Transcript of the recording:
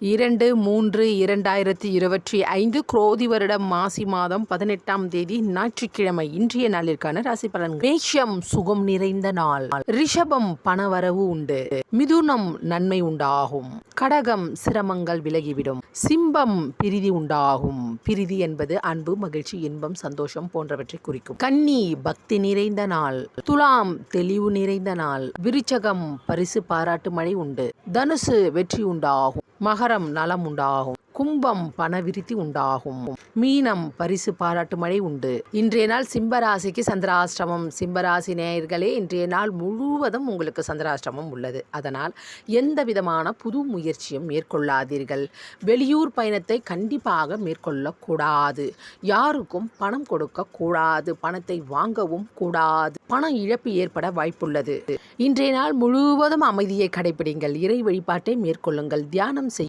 இரண்டு மூன்று இரண்டாயிரத்தி இருபத்தி ஐந்து குரோதி வருடம் மாசி மாதம் பதினெட்டாம் தேதி ஞாயிற்றுக்கிழமை இன்றைய நாளிற்கான ராசி பலன்கள். மேஷம் சுகம் நிறைந்த நாள். ரிஷபம் பணவரவு உண்டு. மிதுனம் நன்மை உண்டாகும். கடகம் சிரமங்கள் விலகிவிடும். சிம்பம் பிரிதி உண்டாகும். பிரிதி என்பது அன்பு மகிழ்ச்சி இன்பம் சந்தோஷம் போன்றவற்றை குறிக்கும். கன்னி பக்தி நிறைந்த நாள். துலாம் தெளிவு நிறைந்த நாள். விருச்சகம் பரிசு பாராட்டு மழை உண்டு. தனுசு வெற்றி உண்டாகும். மகரம் நலம் உண்டாகும் கும்பம் பணவிருத்தி உண்டாகும். மீனம் பரிசு பாராட்டு மழை உண்டு. இன்றைய நாள் சிம்பராசிக்கு சந்திராஷ்டமம். சிம்பராசி நேயர்களே இன்றைய நாள் முழுவதும் உங்களுக்கு சந்திராஷ்டமம் உள்ளது. அதனால் எந்த விதமான புது முயற்சியும் மேற்கொள்ளாதீர்கள். வெளியூர் பயணத்தை கண்டிப்பாக மேற்கொள்ளக்கூடாது. யாருக்கும் பணம் கொடுக்க கூடாது பணத்தை வாங்கவும் கூடாது. பண இழப்பு ஏற்பட வாய்ப்புள்ளது. இன்றைய நாள் முழுவதும் அமைதியை கடைபிடிங்கள் இறை வழிபாட்டை மேற்கொள்ளுங்கள். தியானம் செய்